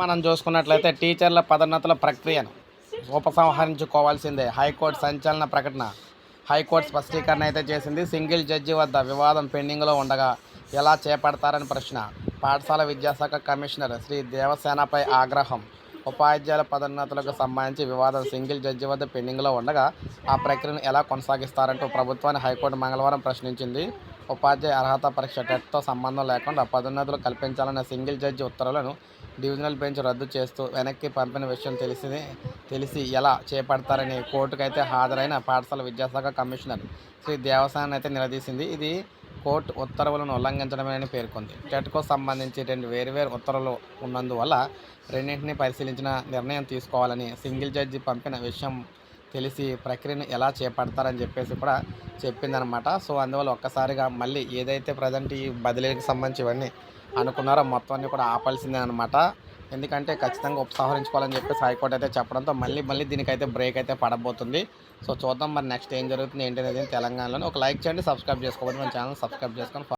మనం చూసుకున్నట్లయితే టీచర్ల పదోన్నతుల ప్రక్రియను ఉపసంహరించుకోవాల్సిందే. హైకోర్టు సంచలన ప్రకటన హైకోర్టు స్పష్టీకరణ అయితే చేసింది. సింగిల్ జడ్జి వద్ద వివాదం పెండింగ్లో ఉండగా ఎలా చేపడతారని ప్రశ్న. పాఠశాల విద్యాశాఖ కమిషనర్ శ్రీ దేవసేనపై ఆగ్రహం. ఉపాధ్యాయుల పదోన్నతులకు సంబంధించి వివాదం సింగిల్ జడ్జి వద్ద పెండింగ్లో ఉండగా ఆ ప్రక్రియను ఎలా కొనసాగిస్తారంటూ ప్రభుత్వాన్ని హైకోర్టు మంగళవారం ప్రశ్నించింది. ఉపాధ్యాయ అర్హత పరీక్ష టెట్తో సంబంధం లేకుండా పదోన్నతులు కల్పించాలన్న సింగిల్ జడ్జి ఉత్తర్వులను డివిజనల్ బెంచ్ రద్దు చేస్తూ వెనక్కి పంపిన విషయం తెలిసి తెలిసి ఎలా చేపడతారని కోర్టుకైతే హాజరైన పాఠశాల విద్యాశాఖ కమిషనర్ శ్రీ దేవసాన్ అయితే నిలదీసింది. ఇది కోర్టు ఉత్తర్వులను ఉల్లంఘించడమేనని పేర్కొంది. టెట్కు సంబంధించి రెండు వేరువేరు ఉత్తర్వులు ఉన్నందువల్ల రెండింటిని పరిశీలించిన నిర్ణయం తీసుకోవాలని సింగిల్ జడ్జి పంపిన విషయం తెలిసి ప్రక్రియను ఎలా చేపడతారని చెప్పేసి కూడా చెప్పిందనమాట సో అందువల్ల ఒక్కసారిగా మళ్ళీ ఏదైతే ప్రజెంట్ ఈ బదిలీకి సంబంధించి ఇవన్నీ అనుకున్నారో మొత్తం అన్నీ కూడా ఆపాల్సిందే అనమాట ఎందుకంటే ఖచ్చితంగా ఉపసంహరించుకోవాలని చెప్పేసి హైకోర్టు అయితే చెప్పడంతో మళ్ళీ మళ్ళీ దీనికైతే బ్రేక్ అయితే పడబోతుంది. సో చూద్దాం మరి నెక్స్ట్ ఏం జరుగుతుంది ఏంటి అనేది తెలంగాణలో ఒక లైక్ చేయండి సబ్స్క్రైబ్ చేసుకోవాలి మన ఛానల్ సబ్స్క్రైబ్ చేసుకొని